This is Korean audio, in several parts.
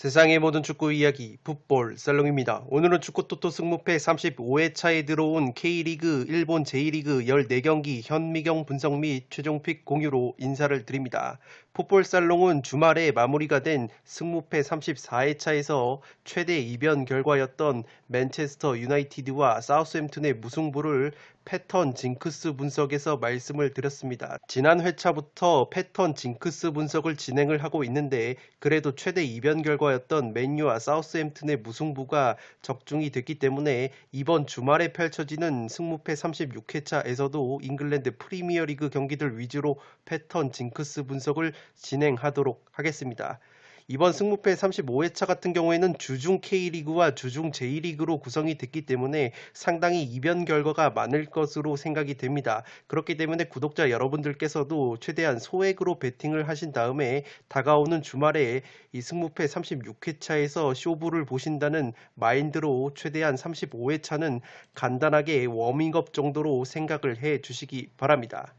세상의 모든 축구 이야기 풋볼 썰렁입니다. 오늘은 축구 토토 승무패 35회차에 들어온 K리그 일본 제1리그 14경기 현미경 분석 및 최종픽 공유로 인사를 드립니다. 풋볼 살롱은 주말에 마무리가 된 승무패 34회차에서 최대 이변 결과였던 맨체스터 유나이티드와 사우스햄튼의 무승부를 패턴 징크스 분석에서 말씀을 드렸습니다. 지난 회차부터 패턴 징크스 분석을 진행을 하고 있는데 그래도 최대 이변 결과였던 맨유와 사우스햄튼의 무승부가 적중이 됐기 때문에 이번 주말에 펼쳐지는 승무패 36회차에서도 잉글랜드 프리미어리그 경기들 위주로 패턴 징크스 분석을 진행하도록 하겠습니다. 이번 승무패 35회차 같은 경우에는 주중 K리그와 주중 J리그로 구성이 됐기 때문에 상당히 이변 결과가 많을 것으로 생각이 됩니다. 그렇기 때문에 구독자 여러분들께서도 최대한 소액으로 베팅을 하신 다음에 다가오는 주말에 이 승무패 36회차에서 쇼부를 보신다는 마인드로 최대한 35회차는 간단하게 워밍업 정도로 생각을 해 주시기 바랍니다.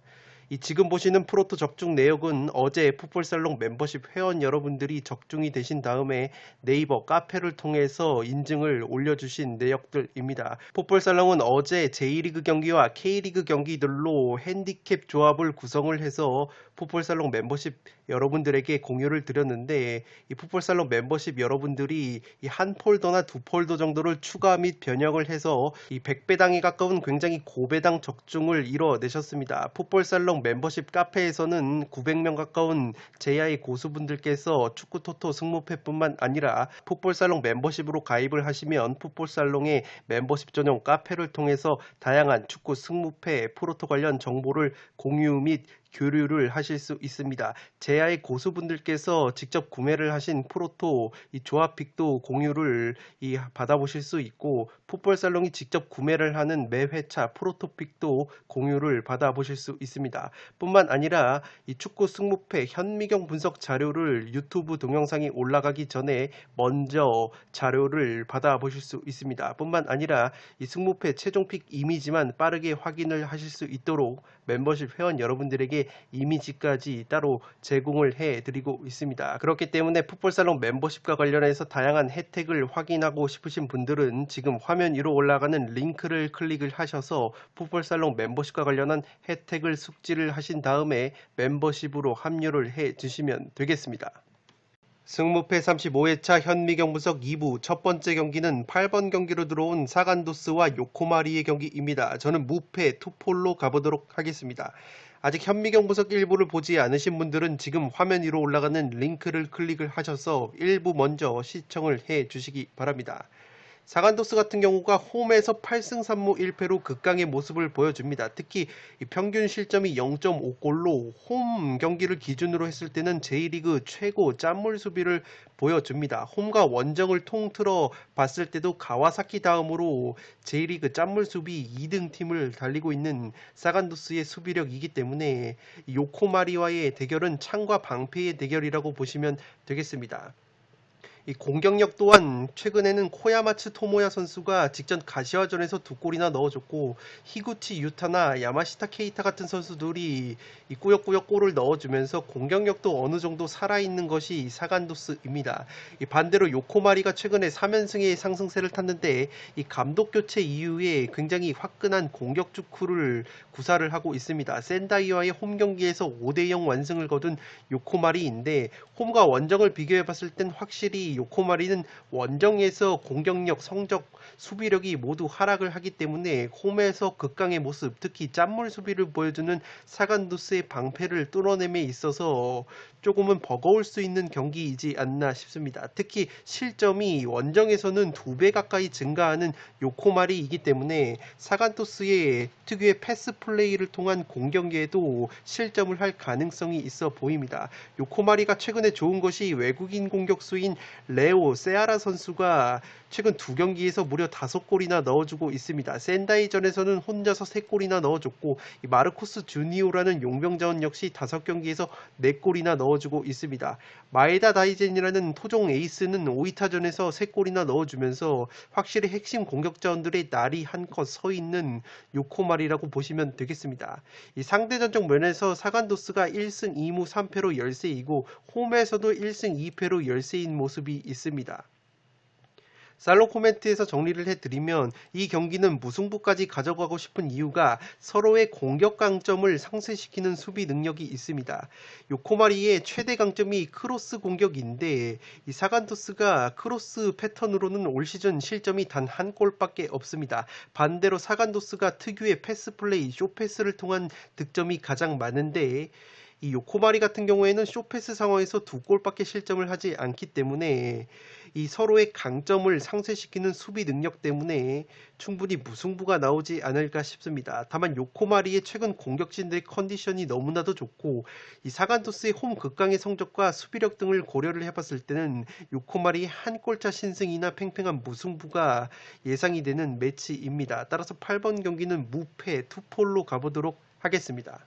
이 지금 보시는 프로토 적중 내역은 어제 풋볼살롱 멤버십 회원 여러분들이 적중이 되신 다음에 네이버 카페를 통해서 인증을 올려주신 내역들입니다. 풋볼살롱은 어제 J리그 경기와 K리그 경기들로 핸디캡 조합을 구성을 해서 풋볼살롱 멤버십 여러분들에게 공유를 드렸는데 이 풋볼 살롱 멤버십 여러분들이 이 한 폴더나 두 폴더 정도를 추가 및 변형을 해서 이 100배당에 가까운 굉장히 고배당 적중을 이뤄내셨습니다. 풋볼 살롱 멤버십 카페에서는 900명 가까운 제야의 고수분들께서 축구 토토 승무패뿐만 아니라 풋볼살롱 멤버십으로 가입을 하시면 풋볼살롱의 멤버십 전용 카페를 통해서 다양한 축구 승무패 프로토 관련 정보를 공유 및 교류를 하실 수 있습니다. 제야의 고수분들께서 직접 구매를 하신 프로토 이 조합픽도 공유를 이 받아보실 수 있고 풋볼 살롱이 직접 구매를 하는 매 회차 프로토픽도 공유를 받아보실 수 있습니다. 뿐만 아니라 이 축구 승무패 현미경 분석 자료를 유튜브 동영상이 올라가기 전에 먼저 자료를 받아보실 수 있습니다. 뿐만 아니라 이 승무패 최종픽 이미지만 빠르게 확인을 하실 수 있도록 멤버십 회원 여러분들에게 이미지까지 따로 제공을 해 드리고 있습니다. 그렇기 때문에 풋볼살롱 멤버십과 관련해서 다양한 혜택을 확인하고 싶으신 분들은 지금 화면 위로 올라가는 링크를 클릭을 하셔서 풋볼살롱 멤버십과 관련한 혜택을 숙지를 하신 다음에 멤버십으로 합류를 해 주시면 되겠습니다. 승무패 35회차 현미경 분석 2부 첫 번째 경기는 8번 경기로 들어온 사간도스와 요코마리의 경기입니다. 저는 무패 투폴로 가보도록 하겠습니다. 아직 현미경 분석 일부를 보지 않으신 분들은 지금 화면 위로 올라가는 링크를 클릭을 하셔서 일부 먼저 시청을 해 주시기 바랍니다. 사간도스 같은 경우가 홈에서 8승 3무 1패로 극강의 모습을 보여줍니다. 특히 이 평균 실점이 0.5골로 홈 경기를 기준으로 했을 때는 J리그 최고 짠물 수비를 보여줍니다. 홈과 원정을 통틀어 봤을 때도 가와사키 다음으로 J리그 짠물 수비 2등 팀을 달리고 있는 사간도스의 수비력이기 때문에 이 요코마리와의 대결은 창과 방패의 대결이라고 보시면 되겠습니다. 이 공격력 또한 최근에는 코야마츠 토모야 선수가 직전 가시화전에서 두 골이나 넣어줬고 히구치 유타나 야마시타 케이타 같은 선수들이 이 꾸역꾸역 골을 넣어주면서 공격력도 어느 정도 살아있는 것이 이 사간도스입니다. 이 반대로 요코마리가 최근에 3연승의 상승세를 탔는데 이 감독 교체 이후에 굉장히 화끈한 공격 축구를 구사를 하고 있습니다. 센다이와의 홈 경기에서 5대0 완승을 거둔 요코마리인데 홈과 원정을 비교해 봤을 땐 확실히 요코마리는 원정에서 공격력, 성적, 수비력이 모두 하락을 하기 때문에 홈에서 극강의 모습, 특히 짠물 수비를 보여주는 사간두스의 방패를 뚫어냄에 있어서 조금은 버거울 수 있는 경기이지 않나 싶습니다. 특히 실점이 원정에서는 두 배 가까이 증가하는 요코마리이기 때문에 사간토스의 특유의 패스 플레이를 통한 공격에도 실점을 할 가능성이 있어 보입니다. 요코마리가 최근에 좋은 것이 외국인 공격수인 레오 세아라 선수가 최근 두 경기에서 무려 다섯 골이나 넣어주고 있습니다. 센다이전에서는 혼자서 세 골이나 넣어줬고 이 마르코스 주니오라는 용병자원 역시 다섯 경기에서 네 골이나 넣어주고 있습니다. 마에다 다이젠이라는 토종 에이스는 오이타전에서 세 골이나 넣어주면서 확실히 핵심 공격자원들의 날이 한껏 서 있는 요코말이라고 보시면 되겠습니다. 이 상대 전적 면에서 사간도스가 1승 2무 3패로 열세이고 홈에서도 1승 2패로 열세인 모습이 있습니다. 살로 코멘트에서 정리를 해드리면 이 경기는 무승부까지 가져가고 싶은 이유가 서로의 공격 강점을 상쇄시키는 수비 능력이 있습니다. 요코마리의 최대 강점이 크로스 공격인데 이 사간도스가 크로스 패턴으로는 올 시즌 실점이 단 한 골밖에 없습니다. 반대로 사간도스가 특유의 패스 플레이, 쇼패스를 통한 득점이 가장 많은데 이 요코마리 같은 경우에는 쇼패스 상황에서 두 골밖에 실점을 하지 않기 때문에 이 서로의 강점을 상쇄시키는 수비 능력 때문에 충분히 무승부가 나오지 않을까 싶습니다. 다만 요코마리의 최근 공격진들의 컨디션이 너무나도 좋고 이 사간토스의 홈 극강의 성적과 수비력 등을 고려를 해봤을 때는 요코마리의 한 골차 신승이나 팽팽한 무승부가 예상이 되는 매치입니다. 따라서 8번 경기는 무패 투폴로 가보도록 하겠습니다.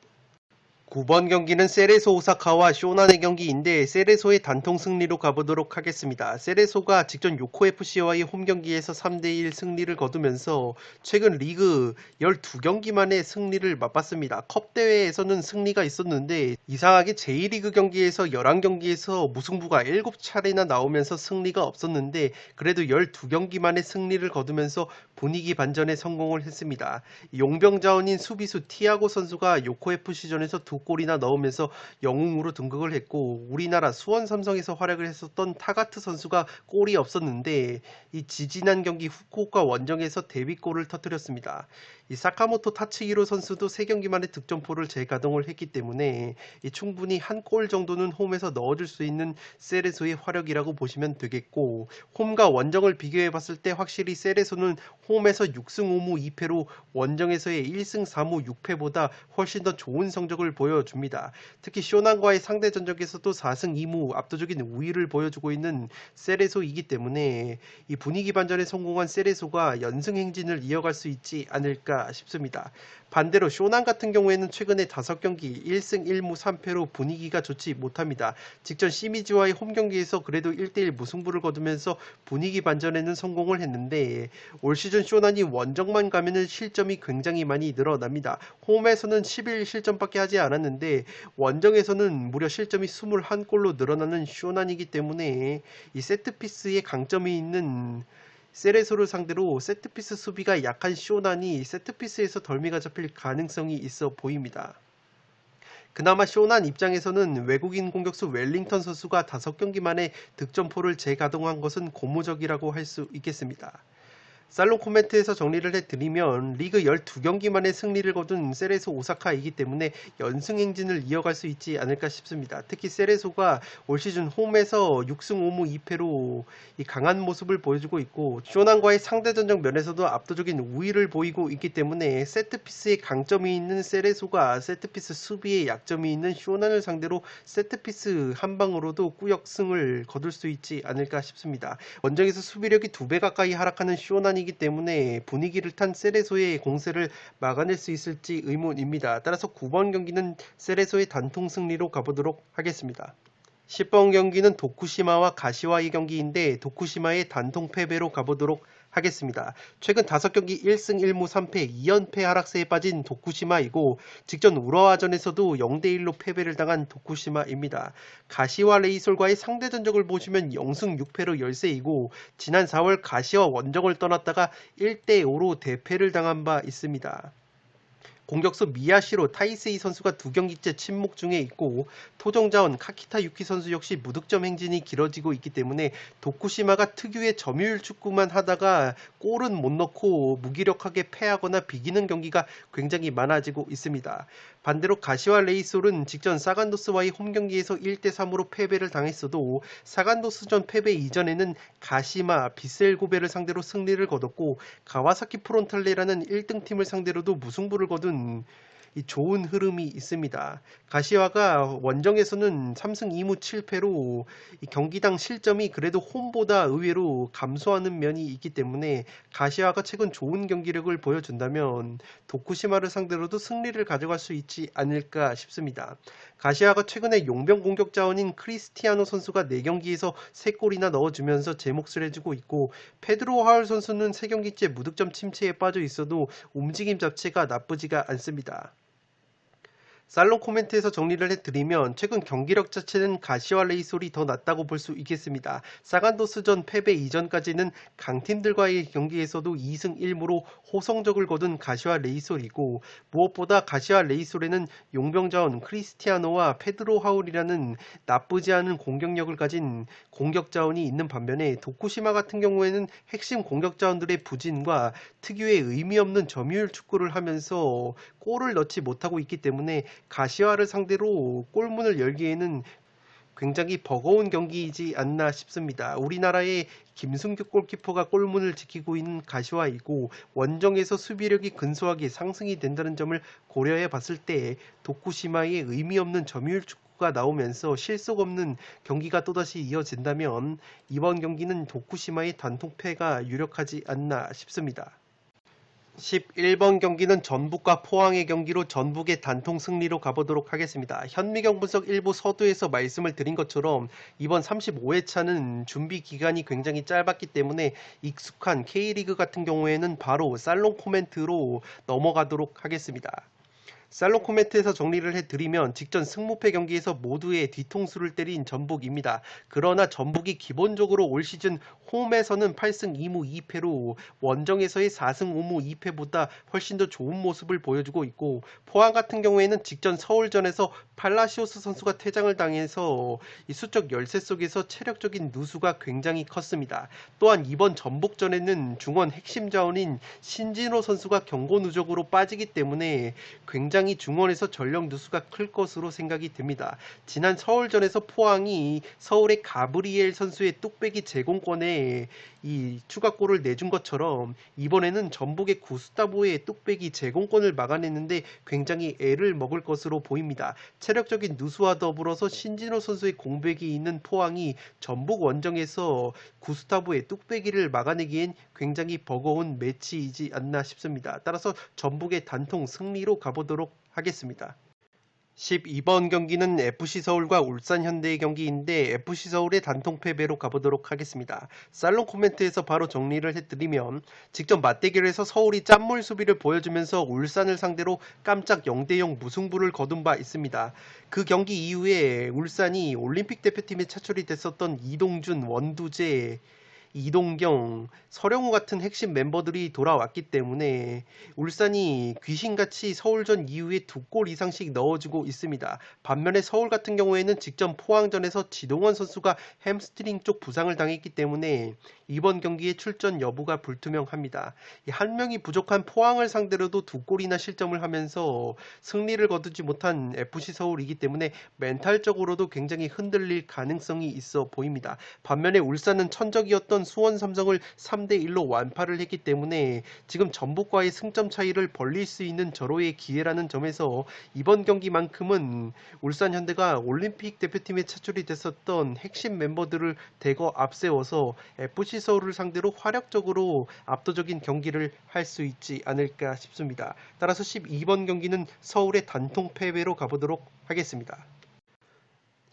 9번 경기는 세레소 오사카와 쇼난의 경기인데 세레소의 단통 승리로 가보도록 하겠습니다. 세레소가 직전 요코FC와의 홈 경기에서 3대1 승리를 거두면서 최근 리그 12경기 만에 승리를 맛봤습니다. 컵 대회에서는 승리가 있었는데 이상하게 제1리그 경기에서 11경기에서 무승부가 7차례나 나오면서 승리가 없었는데 그래도 12경기 만에 승리를 거두면서 분위기 반전에 성공을 했습니다. 용병 자원인 수비수 티아고 선수가 요코FC전에서 두 골이나 넣으면서 영웅으로 등극을 했고 우리나라 수원 삼성에서 활약을 했었던 타가트 선수가 골이 없었는데 이 지지난 경기 후쿠오카 원정에서 데뷔골을 터뜨렸습니다. 이 사카모토 타츠히로 선수도 3경기 만에 득점포를 재가동을 했기 때문에 충분히 한 골 정도는 홈에서 넣어줄 수 있는 세레소의 화력이라고 보시면 되겠고 홈과 원정을 비교해 봤을 때 확실히 세레소는 홈에서 6승 5무 2패로 원정에서의 1승 4무 6패보다 훨씬 더 좋은 성적을 보여 줍니다. 특히 쇼난과의 상대 전적에서도 4승 2무 압도적인 우위를 보여주고 있는 세레소이기 때문에 이 분위기 반전에 성공한 세레소가 연승 행진을 이어갈 수 있지 않을까 싶습니다. 반대로 쇼난 같은 경우에는 최근에 5경기 1승 1무 3패로 분위기가 좋지 못합니다. 직전 시미즈와의 홈 경기에서 그래도 1대1 무승부를 거두면서 분위기 반전에는 성공을 했는데 올 시즌 쇼난이 원정만 가면은 실점이 굉장히 많이 늘어납니다. 홈에서는 11 실점밖에 하지 않았 는데 원정에서는 무려 실점이 21골로 늘어나는 쇼난이기 때문에 이 세트피스의 강점이 있는 세레소를 상대로 세트피스 수비가 약한 쇼난이 세트피스에서 덜미가 잡힐 가능성이 있어 보입니다. 그나마 쇼난 입장에서는 외국인 공격수 웰링턴 선수가 5경기 만에 득점포를 재가동한 것은 고무적이라고 할 수 있겠습니다. 살롱 코멘트에서 정리를 해드리면 리그 12경기 만에 승리를 거둔 세레소 오사카이기 때문에 연승 행진을 이어갈 수 있지 않을까 싶습니다. 특히 세레소가 올 시즌 홈에서 6승 5무 2패로 강한 모습을 보여주고 있고 쇼난과의 상대전적 면에서도 압도적인 우위를 보이고 있기 때문에 세트피스의 강점이 있는 세레소가 세트피스 수비에 약점이 있는 쇼난을 상대로 세트피스 한 방으로도 꾸역승을 거둘 수 있지 않을까 싶습니다. 원정에서 수비력이 두 배 가까이 하락하는 쇼난 이 아니기 때문에 분위기를 탄 세레소의 공세를 막아낼 수 있을지 의문입니다. 따라서 9번 경기는 세레소의 단통 승리로 가보도록 하겠습니다. 10번 경기는 도쿠시마와 가시와의 경기인데 도쿠시마의 단통 패배로 가보도록 하겠습니다. 최근 5경기 1승 1무 3패 2연패 하락세에 빠진 도쿠시마이고 직전 우라와전에서도 0대1로 패배를 당한 도쿠시마입니다. 가시와 레이솔과의 상대 전적을 보시면 0승 6패로 열세이고 지난 4월 가시와 원정을 떠났다가 1대5로 대패를 당한 바 있습니다. 공격수 미야시로 타이세이 선수가 두 경기째 침묵 중에 있고 토종자원 카키타 유키 선수 역시 무득점 행진이 길어지고 있기 때문에 도쿠시마가 특유의 점유율 축구만 하다가 골은 못 넣고 무기력하게 패하거나 비기는 경기가 굉장히 많아지고 있습니다. 반대로 가시와 레이솔은 직전 사간도스와의 홈 경기에서 1대3으로 패배를 당했어도 사간도스전 패배 이전에는 가시마, 비셀고베를 상대로 승리를 거뒀고 가와사키 프론탈레라는 1등 팀을 상대로도 무승부를 거둔 이 좋은 흐름이 있습니다. 가시화가 원정에서는 3승 2무 7패로 이 경기당 실점이 그래도 홈보다 의외로 감소하는 면이 있기 때문에 가시화가 최근 좋은 경기력을 보여준다면 도쿠시마를 상대로도 승리를 가져갈 수 있지 않을까 싶습니다. 가시화가 최근에 용병 공격 자원인 크리스티아노 선수가 4경기에서 3골이나 넣어주면서 제 몫을 해주고 있고 페드로 하울 선수는 3경기째 무득점 침체에 빠져 있어도 움직임 자체가 나쁘지가 않습니다. 살롱 코멘트에서 정리를 해드리면 최근 경기력 자체는 가시와 레이솔이 더 낫다고 볼 수 있겠습니다. 사간도스전 패배 이전까지는 강팀들과의 경기에서도 2승 1무로 호성적을 거둔 가시와 레이솔이고 무엇보다 가시와 레이솔에는 용병자원 크리스티아노와 페드로 하울이라는 나쁘지 않은 공격력을 가진 공격 자원이 있는 반면에 도쿠시마 같은 경우에는 핵심 공격 자원들의 부진과 특유의 의미 없는 점유율 축구를 하면서 골을 넣지 못하고 있기 때문에 가시화를 상대로 골문을 열기에는 굉장히 버거운 경기이지 않나 싶습니다. 우리나라의 김승규 골키퍼가 골문을 지키고 있는 가시화이고 원정에서 수비력이 근소하게 상승이 된다는 점을 고려해 봤을 때 도쿠시마의 의미 없는 점유율 축구가 나오면서 실속 없는 경기가 또다시 이어진다면 이번 경기는 도쿠시마의 단통패가 유력하지 않나 싶습니다. 11번 경기는 전북과 포항의 경기로 전북의 단통 승리로 가보도록 하겠습니다. 현미경 분석 일부 서두에서 말씀을 드린 것처럼 이번 35회차는 준비 기간이 굉장히 짧았기 때문에 익숙한 K리그 같은 경우에는 바로 살롱 코멘트로 넘어가도록 하겠습니다. 살롱 코멘트에서 정리를 해드리면 직전 승무패 경기에서 모두의 뒤통수를 때린 전북입니다. 그러나 전북이 기본적으로 올 시즌 홈에서는 8승 2무 2패로 원정에서의 4승 5무 2패보다 훨씬 더 좋은 모습을 보여주고 있고 포항 같은 경우에는 직전 서울전에서 팔라시오스 선수가 퇴장을 당해서 이 수적 열세 속에서 체력적인 누수가 굉장히 컸습니다. 또한 이번 전북전에는 중원 핵심 자원인 신진호 선수가 경고 누적으로 빠지기 때문에 굉장히 굉장히 중원에서 전력 누수가 클 것으로 생각이 듭니다. 지난 서울전에서 포항이 서울의 가브리엘 선수의 뚝배기 제공권에 이 추가골을 내준 것처럼 이번에는 전북의 구스타보의 뚝배기 제공권을 막아냈는데 굉장히 애를 먹을 것으로 보입니다. 체력적인 누수와 더불어서 신진호 선수의 공백이 있는 포항이 전북 원정에서 구스타보의 뚝배기를 막아내기엔 굉장히 버거운 매치이지 않나 싶습니다. 따라서 전북의 단통 승리로 가보도록 하겠습니다. 12번 경기는 FC 서울과 울산 현대의 경기인데 FC 서울의 단통 패배로 가보도록 하겠습니다. 살롱 코멘트에서 바로 정리를 해드리면 직접 맞대결에서 서울이 짠물 수비를 보여주면서 울산을 상대로 깜짝 0대0 무승부를 거둔 바 있습니다. 그 경기 이후에 울산이 올림픽 대표팀에 차출이 됐었던 이동준, 원두재, 이동경, 서령우 같은 핵심 멤버들이 돌아왔기 때문에 울산이 귀신같이 서울전 이후에 두 골 이상씩 넣어주고 있습니다. 반면에 서울 같은 경우에는 직전 포항전에서 지동원 선수가 햄스트링 쪽 부상을 당했기 때문에 이번 경기의 출전 여부가 불투명합니다. 한 명이 부족한 포항을 상대로도 두 골이나 실점을 하면서 승리를 거두지 못한 FC 서울이기 때문에 멘탈적으로도 굉장히 흔들릴 가능성이 있어 보입니다. 반면에 울산은 천적이었던 수원 삼성을 3대 1로 완파를 했기 때문에 지금 전북과의 승점 차이를 벌릴 수 있는 절호의 기회라는 점에서 이번 경기만큼은 울산 현대가 올림픽 대표팀에 차출이 됐었던 핵심 멤버들을 대거 앞세워서 FC 서울을 상대로 화력적으로 압도적인 경기를 할 수 있지 않을까 싶습니다. 따라서 12번 경기는 서울의 단통 패배로 가보도록 하겠습니다.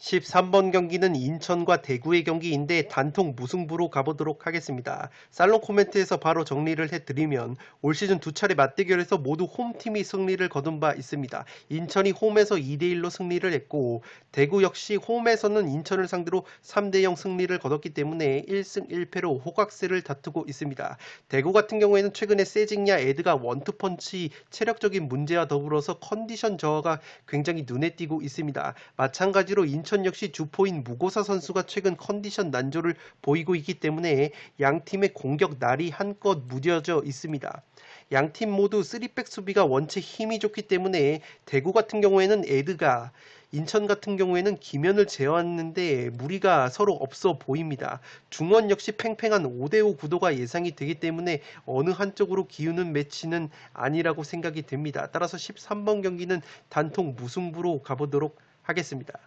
13번 경기는 인천과 대구의 경기인데 단통 무승부로 가보도록 하겠습니다. 살롱 코멘트에서 바로 정리를 해드리면 올 시즌 두 차례 맞대결에서 모두 홈팀이 승리를 거둔 바 있습니다. 인천이 홈에서 2대1로 승리를 했고 대구 역시 홈에서는 인천을 상대로 3대0 승리를 거뒀기 때문에 1승 1패로 호각세를 다투고 있습니다. 대구 같은 경우에는 최근에 세징야 에드가 원투펀치 체력적인 문제와 더불어서 컨디션 저하가 굉장히 눈에 띄고 있습니다. 마찬가지로 인천 인천 역시 주포인 무고사 선수가 최근 컨디션 난조를 보이고 있기 때문에 양 팀의 공격 날이 한껏 무뎌져 있습니다. 양 팀 모두 3백 수비가 원체 힘이 좋기 때문에 대구 같은 경우에는 에드가 인천 같은 경우에는 김현을 제어하는데 무리가 서로 없어 보입니다. 중원 역시 팽팽한 5대5 구도가 예상이 되기 때문에 어느 한쪽으로 기우는 매치는 아니라고 생각이 됩니다. 따라서 13번 경기는 단통 무승부로 가보도록 하겠습니다.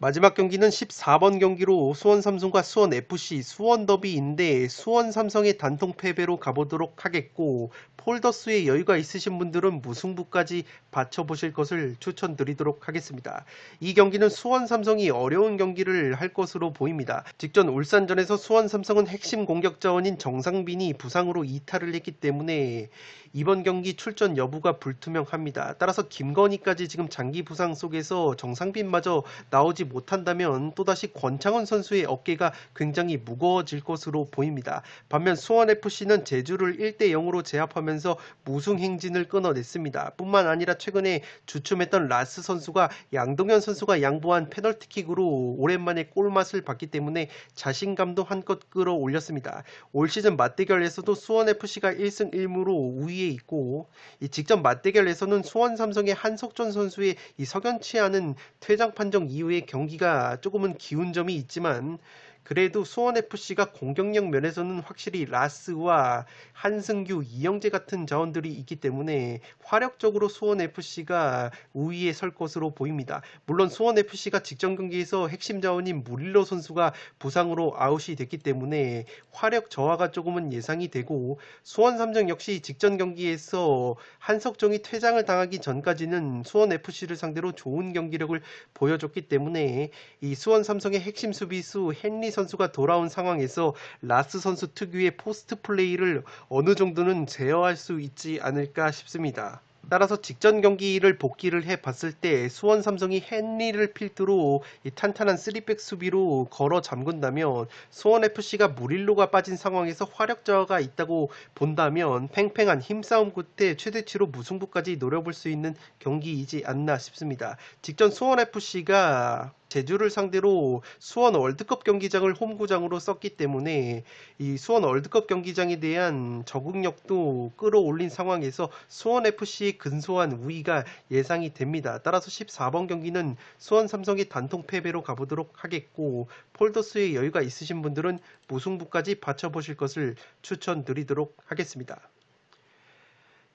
마지막 경기는 14번 경기로 수원 삼성과 수원 FC 수원 더비인데 수원 삼성의 단통 패배로 가보도록 하겠고 폴더스에 여유가 있으신 분들은 무승부까지 받쳐보실 것을 추천드리도록 하겠습니다. 이 경기는 수원 삼성이 어려운 경기를 할 것으로 보입니다. 직전 울산전에서 수원 삼성은 핵심 공격 자원인 정상빈이 부상으로 이탈을 했기 때문에 이번 경기 출전 여부가 불투명합니다. 따라서 김건희까지 지금 장기 부상 속에서 정상빈마저 나오지 못한다면 또다시 권창원 선수의 어깨가 굉장히 무거워질 것으로 보입니다. 반면 수원FC는 제주를 1대 0으로 제압하면서 무승 행진을 끊어냈습니다. 뿐만 아니라 최근에 주춤했던 라스 선수가 양동현 선수가 양보한 페널티킥으로 오랜만에 골맛을 봤기 때문에 자신감도 한껏 끌어올렸습니다. 올 시즌 맞대결에서도 수원FC가 1승 1무로 우위에 있고 이 직전 맞대결에서는 수원 삼성의 한석준 선수의 이 석연치 않은 퇴장 판정 이후의 경 기가 조금은 기운 점이 있지만 그래도 수원FC가 공격력 면에서는 확실히 라스와 한승규, 이영재 같은 자원들이 있기 때문에 화력적으로 수원FC가 우위에 설 것으로 보입니다. 물론 수원FC가 직전 경기에서 핵심 자원인 무릴로 선수가 부상으로 아웃이 됐기 때문에 화력 저하가 조금은 예상이 되고 수원삼성 역시 직전 경기에서 한석정이 퇴장을 당하기 전까지는 수원FC를 상대로 좋은 경기력을 보여줬기 때문에 이 수원 삼성의 핵심 수비수 헨리 선수가 돌아온 상황에서 라스 선수 특유의 포스트 플레이를 어느 정도는 제어할 수 있지 않을까 싶습니다. 따라서 직전 경기를 복귀를 해 봤을 때 수원 삼성이 헨리를 필두로 이 탄탄한 3백 수비로 걸어 잠근다면 수원 FC가 무릴로가 빠진 상황에서 화력 저하가 있다고 본다면 팽팽한 힘싸움 끝에 최대치로 무승부까지 노려볼 수 있는 경기이지 않나 싶습니다. 직전 수원 FC가 제주를 상대로 수원 월드컵 경기장을 홈구장으로 썼기 때문에 이 수원 월드컵 경기장에 대한 적응력도 끌어올린 상황에서 수원 FC의 근소한 우위가 예상이 됩니다. 따라서 14번 경기는 수원 삼성의 단통 패배로 가보도록 하겠고 폴더스의 여유가 있으신 분들은 무승부까지 받쳐보실 것을 추천드리도록 하겠습니다.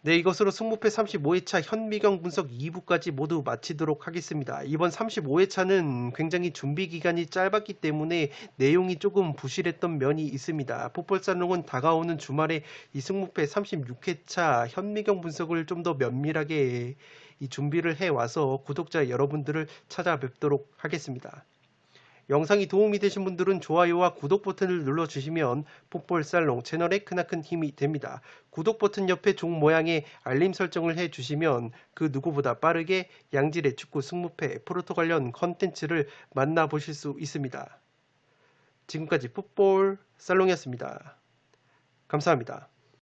네, 이것으로 승무패 35회차 현미경 분석 2부까지 모두 마치도록 하겠습니다. 이번 35회차는 굉장히 준비 기간이 짧았기 때문에 내용이 조금 부실했던 면이 있습니다. 폭벌살롱은 다가오는 주말에 이 승무패 36회차 현미경 분석을 좀 더 면밀하게 이 준비를 해 와서 구독자 여러분들을 찾아뵙도록 하겠습니다. 영상이 도움이 되신 분들은 좋아요와 구독 버튼을 눌러주시면 폭볼살롱 채널에 크나큰 힘이 됩니다. 구독 버튼 옆에 종 모양의 알림 설정을 해주시면 그 누구보다 빠르게 양질의 축구 승무패 프로토 관련 컨텐츠를 만나보실 수 있습니다. 지금까지 풋볼 살롱이었습니다. 감사합니다.